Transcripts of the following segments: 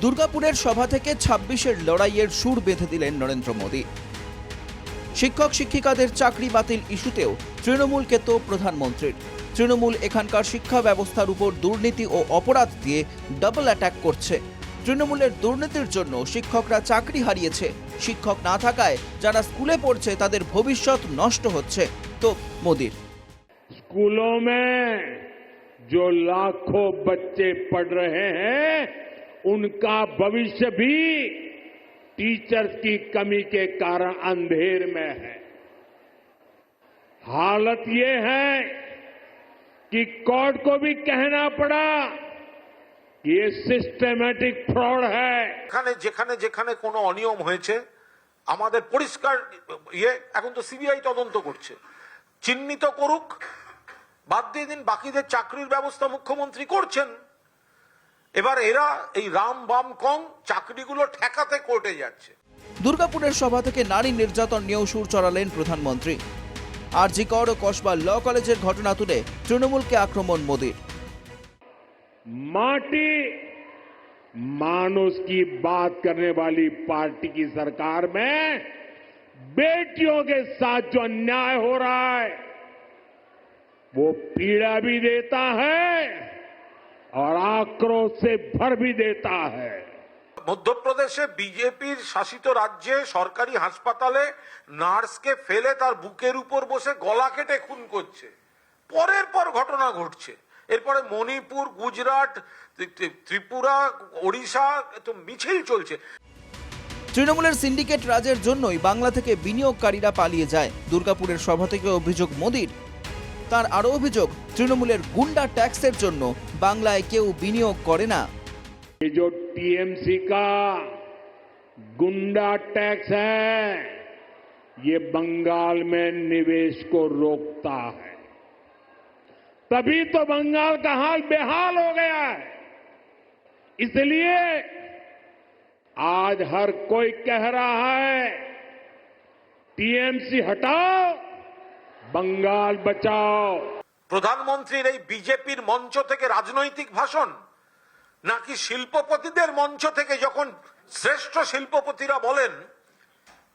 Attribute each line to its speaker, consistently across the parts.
Speaker 1: দুর্গাপুরের সভা থেকে ছাব্বিশের লড়াইয়ের সুর বেঁধে দিলেন নরেন্দ্র মোদী শিক্ষক শিক্ষিকাদের চাকরি বাতিল ইস্যুতেও তৃণমূলকে তো প্রধানমন্ত্রীর তৃণমূল এখানকার শিক্ষা ব্যবস্থার উপর দুর্নীতি ও অপরাধ দিয়ে ডাবল অ্যাটাক করছে তৃণমূলের দুর্নীতির জন্য শিক্ষকরা চাকরি হারিয়েছে শিক্ষক না থাকায় যারা স্কুলে পড়ছে তাদের ভবিষ্যৎ নষ্ট হচ্ছে তো মোদির
Speaker 2: स्कूलों में जो लाखों बच्चे पढ़ रहे हैं उनका भविष्य भी टीचर्स की कमी के कारण अंधेर में है हालत ये है कि कोर्ट को भी कहना पड़ा कि ये सिस्टमेटिक फ्रॉड है
Speaker 3: এখানে যেখানে যেখানে কোনো অনিয়ম হয়েছে আমাদের পরিষ্কার ইয়ে এখন তো সিবিআই তদন্ত করছে চিহ্নিত করুক বাদ দিয়ে দিন বাকিদের চাকরির ব্যবস্থা মুখ্যমন্ত্রী করছেন এবার এরা এই রাম বাম কং চাকরিগুলো ঠেকাতে কোর্টে যাচ্ছে
Speaker 1: দুর্গাপুরের সভা থেকে নারী নির্যাতন নিয়েও সুর চড়ালেন প্রধানমন্ত্রী আরজিকর ও কসবা ল কলেজের ঘটনা তুলে তৃণমূলকে আক্রমণ মোদীর
Speaker 2: माटी मानुष की बात करने वाली पार्टी की सरकार में बेटियों के साथ जो अन्याय हो रहा है वो पीड़ा भी देता है और आक्रोश से भर भी देता है
Speaker 3: মধ্যপ্রদেশে বিজেপির শাসিত রাজ্যে সরকারি হাসপাতালে নার্সকে ফেলে তার বুকের উপর বসে গলা কেটে খুন করছে পরের পর ঘটনা ঘটছে এরপরে মণিপুর গুজরাট ত্রি- ত্রি- ত্রিপুরা ওড়িশা তো মিছিল চলছে
Speaker 1: তৃণমূলের সিন্ডিকেট রাজের জন্যই বাংলা থেকে বিনিয়োগকারীরা পালিয়ে যায় দুর্গাপুরের সভা থেকে অভিযোগ মোদির তার আরও অভিযোগ তৃণমূলের গুন্ডা ট্যাক্সের জন্য বাংলায় কেউ বিনিয়োগ করে না
Speaker 2: ये जो टीएमसी का गुंडा टैक्स है ये बंगाल में निवेश को रोकता है तभी तो बंगाल का हाल बेहाल हो गया है इसलिए आज हर कोई कह रहा है टीएमसी हटाओ বঙ্গাল বাঁচাও
Speaker 3: প্রধানমন্ত্রীর এই বিজেপির মঞ্চ থেকে রাজনৈতিক ভাষণ নাকি শিল্পপতিদের মঞ্চ থেকে যখন শ্রেষ্ঠ শিল্পপতিরা বলেন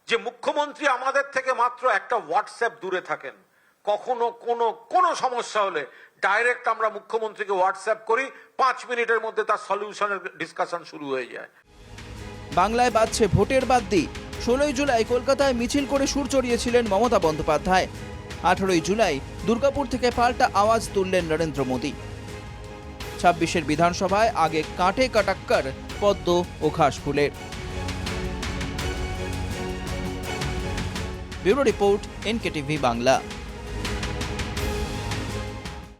Speaker 3: যে মুখ্যমন্ত্রী আমাদের থেকে মাত্র একটা হোয়াটসঅ্যাপ দূরে থাকেন কখনো কোনো কোনো সমস্যা হলে ডাইরেক্ট আমরা মুখ্যমন্ত্রীকে হোয়াটসঅ্যাপ করি পাঁচ মিনিটের মধ্যে তার সলিউশনের ডিসকাশন শুরু হয়ে যায়।
Speaker 1: বাংলায় বাজছে ভোটের বাদ দি ষোলোই জুলাই কলকাতায় মিছিল করে সুর চড়িয়েছিলেন মমতা বন্দ্যোপাধ্যায়। আঠারোই জুলাই দুর্গাপুর থেকে পাল্টা আওয়াজ তুললেন নরেন্দ্র মোদী। ছাব্বিশের বিধানসভায় আগে কাঁটে কাটাক্কর, পদ্ম ও ঘাস ফুলের। Bureau report, NKTV Bangla.